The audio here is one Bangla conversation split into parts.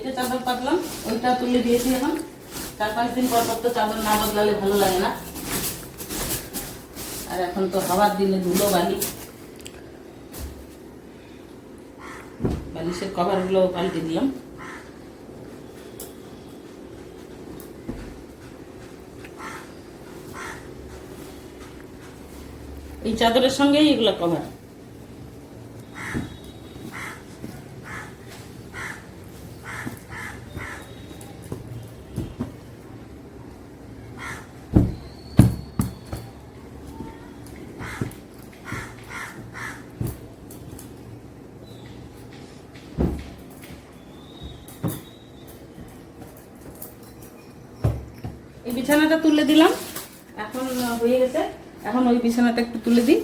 এটা চাদর পাতলাম, ওইটা তুলে দিয়েছি এখন চার পাঁচ দিন পর পর তো চাদর না বদলালে ভালো লাগে না। আর এখন তো হাওয়ার দিনে ধুলো বালি। বালিশের কভারগুলো পাল্টে দিলাম। এই চাদরের সঙ্গেই এগুলো কভার এই বিছানাটা তুলে দিলাম। এখন হয়ে গেছে। এখন ওই বিছানাটা একটু তুলে দিই।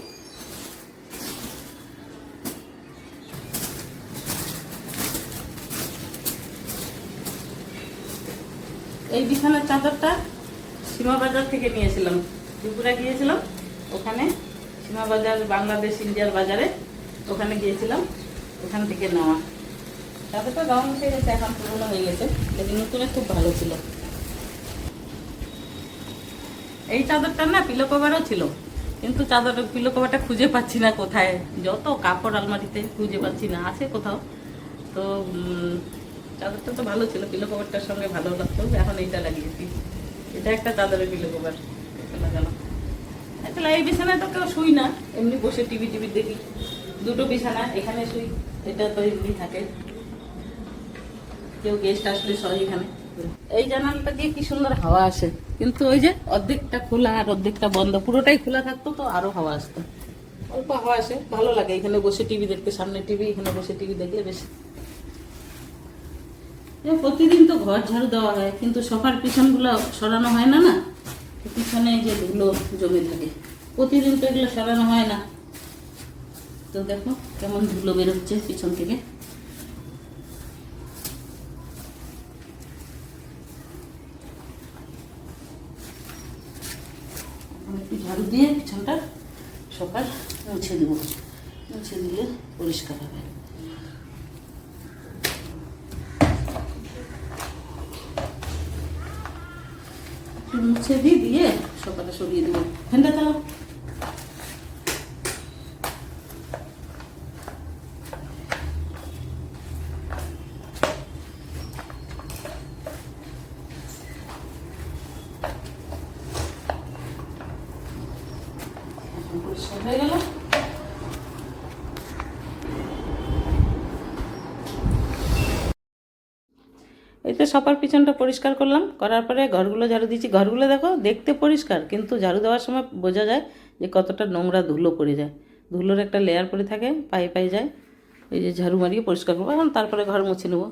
এই বিছানার চাদরটা সীমা বাজার থেকে নিয়েছিলাম। দুপুরে গিয়েছিলাম। ওখানে সীমা বাজার, বাংলাদেশ, ইন্ডিয়ার বাজারে ওখানে গিয়েছিলাম। ওখান থেকে নেওয়া। চাদরটা রং উঠে গেছে, এখন পুরোনো হয়ে গেছে। নতুনে খুব ভালো ছিল। এই চাদরটা না পিলো কভারও ছিল, কিন্তু চাদর পিলো কভারটা খুঁজে পাচ্ছি না কোথায়। যত কাপড় আলমারিতে খুঁজে পাচ্ছি না, আছে কোথাও। তো চাদরটা তো ভালো ছিল, পিলো কভারটার সঙ্গে ভালো লাগতো, এখন এইটা লাগিয়েছি। এটা একটা চাদরের পিলো কভার লাগানো আসলে এই বিছানায় তো কেউ শুই না, এমনি বসে টিভি টিভি দেখি। দুটো বিছানা, এখানে শুই, এটা তো এমনি থাকে। কেউ গেস্ট আসলে সবাই এখানে। এই জানালাটা দিয়ে কি সুন্দর হাওয়া আসে। কিন্তু ওই যে অর্ধেকটা খোলা আর অর্ধেকটা বন্ধ, পুরোটাই খোলা থাকতো তো আরও হাওয়া আসতো। অল্প হাওয়া আসে, ভালো লাগে। এখানে বসে টিভি দেখতে, সামনে টিভি এখানে বসে টিভি দেখলে বেশ। প্রতিদিন তো ঘর ঝাড়ু দেওয়া হয়, কিন্তু সকার পিছনগুলো সরানো হয় না না? পিছনে যে ধুলো জমে থাকে, প্রতিদিন তো এগুলো সরানো হয় না। তো দেখো কেমন ধুলো বেরোচ্ছে পিছন থেকে এখন একটু ঝাড়ু দিয়ে পিছনটা সকাল মুছে দেবো মুছে দিলে পরিষ্কার হবে। মুছে দিয়ে দিয়ে সকালে সরিয়ে দেবো। ফ্যানটা চালাও এখন পরিষ্কার হয়ে গেল এই তো সবার পিছনটা পরিষ্কার করলাম, করার পরে ঘরগুলো ঝাড়ু দিচ্ছি ঘরগুলো দেখো, দেখতে পরিষ্কার, কিন্তু ঝাড়ু দেওয়ার সময় বোঝা যায় যে কতটা নোংরা ধুলো পড়ে যায়। ধুলোর একটা লেয়ার পড়ে থাকে, পায়ে পায়ে যায়। এই যে ঝাড়ু মারিয়ে পরিষ্কার করব, এখন তারপরে ঘর মুছে নেব।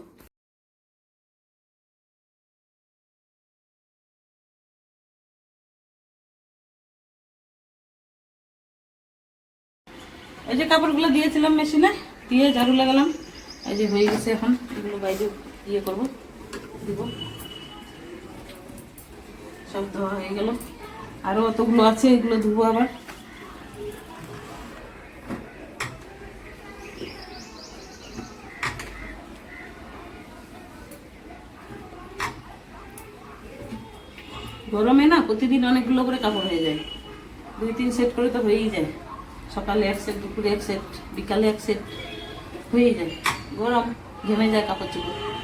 এই যে কাপড়গুলো দিয়েছিলাম মেশিনে, দিয়ে ঝাড়ু লাগালাম। এই যে হয়ে গেছে এখন, এগুলো বাইরে ইয়ে করব। দিব। সব ধোয়া হয়ে গেল। আরও অতগুলো আছে, এগুলো ধুবো আবার। গরমে না প্রতিদিন অনেকগুলো করে কাপড় হয়ে যায়। দুই, তিন সেট করে তো হয়েই যায়। সকালে এক সেট, দুপুরে এক সেট, বিকালে এক সেট, হয়েই যায়। গরম, ঘেমে যায় কাপড় চোপড়।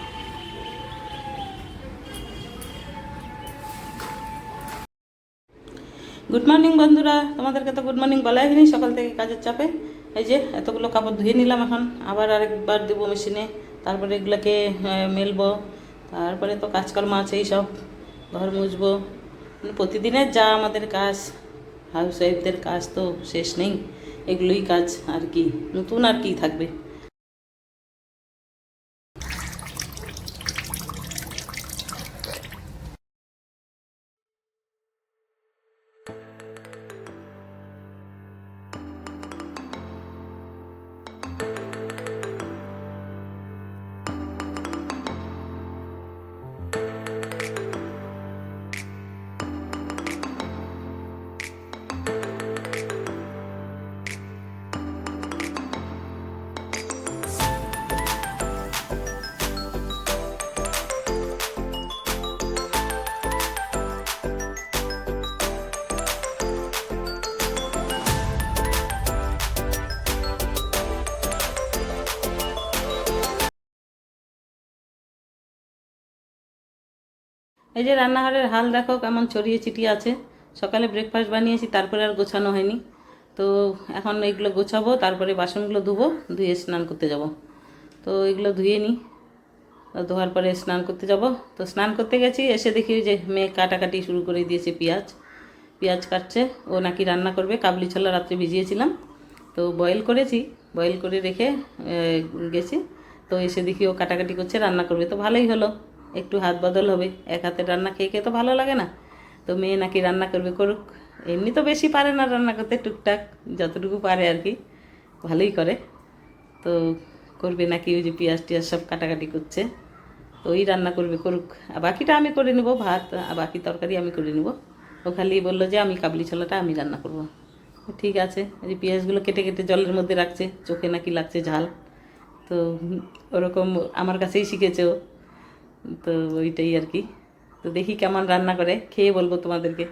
গুড মর্নিং বন্ধুরা। তোমাদেরকে তো গুড মর্নিং বলাই হয়নি, সকাল থেকে কাজের চাপে। এই যে, এতগুলো কাপড় ধুয়ে নিলাম এখন। আবার আরেকবার দেবো মেশিনে। তারপরে এগুলোকে মেলবো। তারপরে তো কাজকর্ম আছে এই সব। ঘর মুছবো। মানে প্রতিদিনের যা আমাদের কাজ হাউস ওয়াইফদের কাজ তো শেষ নেই। এগুলোই কাজ আর কি। নতুন আর কি থাকবে? এই যে রান্নাঘরের হাল দেখো কেমন ছড়িয়ে ছিটিয়ে আছে। সকালে ব্রেকফাস্ট বানিয়েছি, তারপরে আর গোছানো হয়নি। তো এখন এগুলো গোছাবো, তারপরে বাসনগুলো ধুবো, ধুয়ে স্নান করতে যাব। তো এগুলো ধুয়ে নিই ধোয়ার পরে স্নান করতে যাব। তো স্নান করতে গেছি, এসে দেখি যে মেয়ে কাটাকাটি শুরু করে দিয়েছে পেঁয়াজ। পেঁয়াজ কাটছে, ও নাকি রান্না করবে, কাবলি ছোলা রাত্রে ভিজিয়েছিলাম। তো বয়েল করেছি বয়েল করে রেখে গেছি। তো এসে দেখি ও কাটাকাটি করছে, রান্না করবে। তো ভালোই হলো। একটু হাত বদল হবে, এক হাতে রান্না খেয়ে খেয়ে তো ভালো লাগে না। তো মেয়ে নাকি রান্না করবে করুক। এমনি তো বেশি পারে না রান্না করতে, টুকটাক, যতটুকু পারে আর কি, ভালোই করে। তো করবে নাকি ওই যে পেঁয়াজ টিয়াজ সব কাটাকাটি করছে। তো ওই রান্না করবে করুক। আর বাকিটা আমি করে নেব, ভাত আর বাকি তরকারি আমি করে নেব। ও খালি বলল যে আমি কাবলি ছোলাটা আমি রান্না করব। ঠিক আছে, এই যে পেঁয়াজগুলো কেটে কেটে জলের মধ্যে রাখছে, চোখে নাকি লাগছে ঝাল। তো ওরকম আমার কাছেই শিখেছে ও। তো ওইটাই আর কি। তো দেখি কেমন রান্না করে খেয়ে বলব তোমাদেরকে।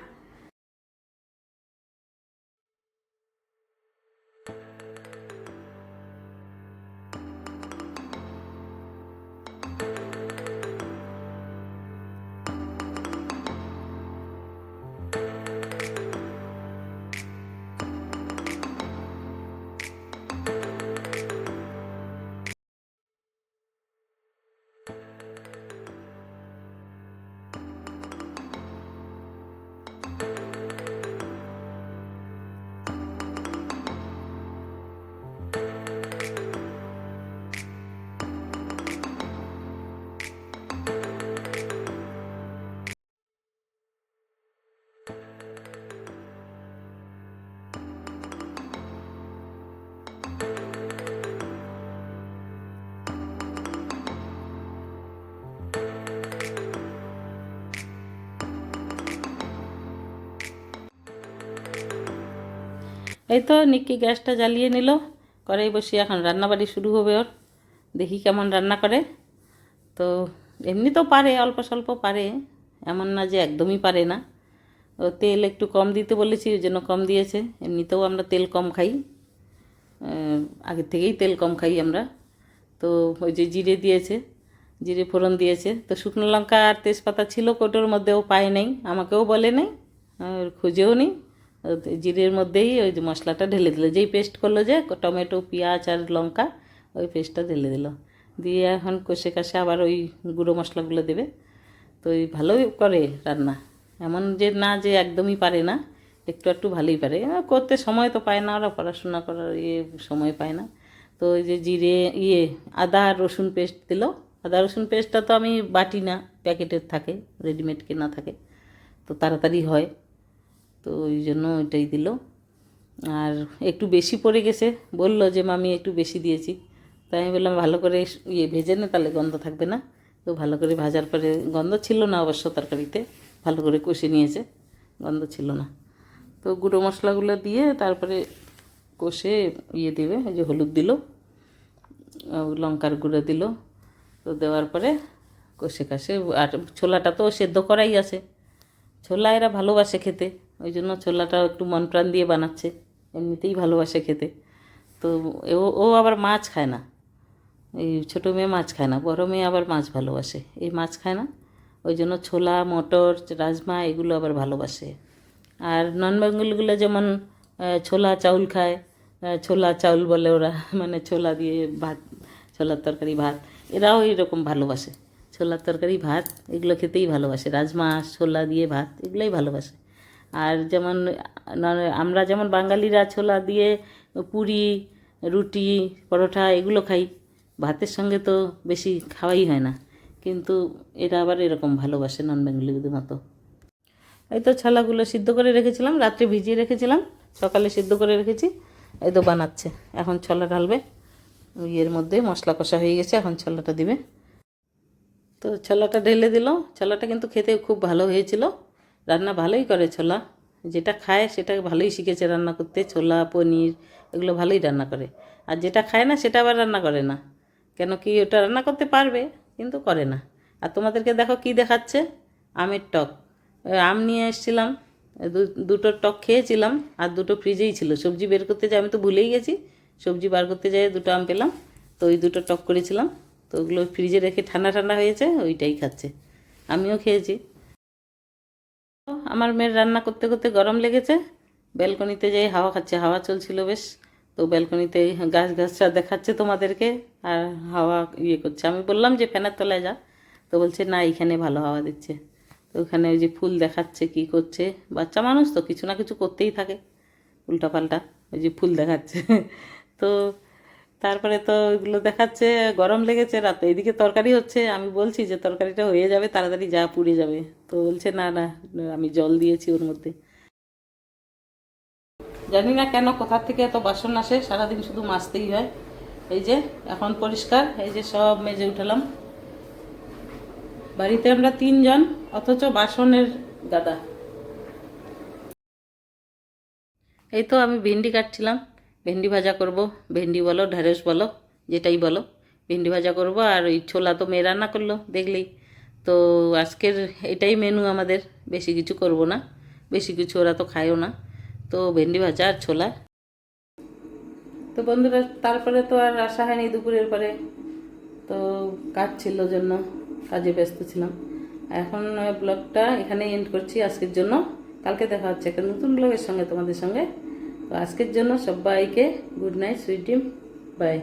এই তো নিক্কি গ্যাসটা জ্বালিয়ে নিল। কড়াই বসি এখন রান্নাবাড়ি শুরু হবে ওর। দেখি কেমন রান্না করে। তো এমনি তো পারে, অল্প স্বল্প পারে। এমন না যে একদমই পারে না। ও তেল একটু কম দিতে বলেছি, ওই জন্য কম দিয়েছে। এমনিতেও আমরা তেল কম খাই। আগের থেকেই তেল কম খাই আমরা। তো ওই যে জিরে দিয়েছে, জিরে ফোড়ন দিয়েছে। তো শুকনো লঙ্কা আর তেজপাতা ছিল, কোটোর মধ্যেও পায় নাই। আমাকেও বলে নাই খুঁজেও নি। জিরের মধ্যেই ওই যে মশলাটা ঢেলে দিল। যেই পেস্ট করল যে, টমেটো, পেঁয়াজ আর লঙ্কা, ওই পেস্টটা ঢেলে দিল। দিয়ে এখন কষে কষে আবার ওই গুঁড়ো মশলাগুলো দেবে। তো ওই ভালোই করে রান্না। এমন যে না যে একদমই পারে না, একটু একটু ভালোই পারে। করতে সময় তো পায় না, ওরা পড়াশোনা করার ইয়ে সময় পায় না। তো ওই যে জিরে ইয়ে আদা, রসুন পেস্ট দিল। আদা, রসুন পেস্টটা তো আমি বাটি না, প্যাকেটের থাকে রেডিমেড কেনা থাকে। তো তাড়াতাড়ি হয়। তো ওই জন্য ওইটাই দিল। আর একটু বেশি পড়ে গেছে, বলল যে, মামি, একটু বেশি দিয়েছি। তাই আমি বললাম, ভালো করে ইয়ে ভেজে নে, তাহলে গন্ধ থাকবে না। তো ভালো করে ভাজার পরে গন্ধ ছিল না অবশ্য তরকারিতে, ভালো করে কষে নিয়েছে, গন্ধ ছিল না। তো গুঁড়ো মশলাগুলো দিয়ে তারপরে কষে ইয়ে দেবে, ওই যে হলুদ দিল লঙ্কার গুঁড়ো দিল। তো দেওয়ার পরে কষে কাষে আর ছোলাটা তো সেদ্ধ করাই আছে। ছোলা এরা ভালোবাসে খেতে। ওই জন্য ছোলাটা একটু মন প্রাণ দিয়ে বানাচ্ছে। এমনিতেই ভালোবাসে খেতে। তো ও ও আবার মাছ খায় না। এই ছোটো মেয়ে মাছ খায় না, বড় মেয়ে আবার মাছ ভালোবাসে। এই মাছ খায় না ওই জন্য ছোলা, মটর, রাজমা এগুলো আবার ভালোবাসে। আর নন বেঙ্গলগুলো যেমন ছোলা চাউল খায় ছোলা চাউল বলে ওরা মানে ছোলা দিয়ে ভাত, ছোলার তরকারি ভাত, এরাও এরকম ভালোবাসে। ছোলার তরকারি ভাত, এগুলো খেতেই ভালোবাসে। রাজমা, ছোলা দিয়ে ভাত, এগুলোই ভালোবাসে। আর যেমন না- আমরা যেমন বাঙালিরা ছোলা দিয়ে পুরি, রুটি, পরোটা এগুলো খাই, ভাতের সঙ্গে তো বেশি খাওয়াই হয় না। কিন্তু এরা আবার এরকম ভালোবাসে নন বেঙ্গলিদের মতো। এই তো ছোলাগুলো সিদ্ধ করে রেখেছিলাম, রাত্রে ভিজিয়ে রেখেছিলাম, সকালে সিদ্ধ করে রেখেছি, এই তো বানাচ্ছে। এখন ছোলা ঢালবে, ইয়ের মধ্যে মশলা কষা হয়ে গেছে, এখন ছোলাটা দিবে। তো ছোলাটা ঢেলে দিল, ছোলাটা কিন্তু খেতে খুব ভালো হয়েছিল। রান্না ভালোই করে ছোলা। যেটা খায় সেটা ভালোই শিখেছে রান্না করতে, ছোলা, পনির, এগুলো ভালোই রান্না করে। আর যেটা খায় না সেটা আবার রান্না করে না। কেন কি ওটা রান্না করতে পারবে, কিন্তু করে না। আর তোমাদেরকে দেখো কি দেখাচ্ছে? আমের টক। আম নিয়ে এসেছিলাম দুটো টক খেয়েছিলাম, আর দুটো ফ্রিজেই ছিল। সবজি বের করতে যাই, আমি তো ভুলেই গেছি। সবজি বার করতে যাই, দুটো আম পেলাম। তো ওই দুটো টক করেছিলাম। তো ওগুলো ফ্রিজে রেখে ঠান্ডা ঠান্ডা হয়েছে, ওইটাই খাচ্ছে। আমিও খেয়েছি। আমার মেয়ের রান্না করতে করতে গরম লেগেছে। ব্যালকনিতে যেই হাওয়া খাচ্ছে, হাওয়া চলছিল বেশ। তো ব্যালকনিতে গাছ গাছটা দেখাচ্ছে তোমাদেরকে আর হাওয়া ইয়ে করছে। আমি বললাম যে, ফ্যানের তলায় যা। তো বলছে, না, এইখানে ভালো হাওয়া দিচ্ছে। তো ওখানে ওই যে ফুল দেখাচ্ছে কি করছে। বাচ্চা মানুষ তো, কিছু না কিছু করতেই থাকে। উল্টাপাল্টা ওই যে ফুল দেখাচ্ছে। তো তারপরে তো ওইগুলো দেখাচ্ছে, গরম লেগেছে, রাতে এদিকে তরকারি হচ্ছে, আমি বলছি যে তরকারিটা হয়ে যাবে, তাড়াতাড়ি যা পুড়ে যাবে। তো বলছে, না না, আমি জল দিয়েছি ওর মধ্যে। জানি না কেন কোথা থেকে এত বাসন আসে, সারাদিন শুধু মাজতেই হয়। এই যে, এখন পরিষ্কার, এই যে সব মেজে উঠালাম। বাড়িতে আমরা তিনজন, অথচ বাসনের গাদা। এই তো আমি ভিন্ডি কাটছিলাম। ভেন্ডি ভাজা করব, ভেন্ডি বলো, ঢেঁড়স বলো, যেটাই বলো। ভেন্ডি ভাজা করব আর ওই ছোলা তো মেয়ে রান্না করল দেখলেই তো আজকের এটাই মেনু আমাদের, বেশি কিছু করব না, বেশি কিছু ওরা তো খায়ও না। তো ভেন্ডি ভাজা আর ছোলা। তো বন্ধুরা, তারপরে তো আর আসা হয়নি দুপুরের পরে। তো কাজ ছিল জন্য, কাজে ব্যস্ত ছিলাম। এখন ব্লগটা এখানে এন্ড করছি আজকের জন্য। কালকে দেখা হচ্ছে একটা নতুন ব্লগের সঙ্গে তোমাদের সঙ্গে। তো আজকের জন্য সবাইকে good night sweet dream bye.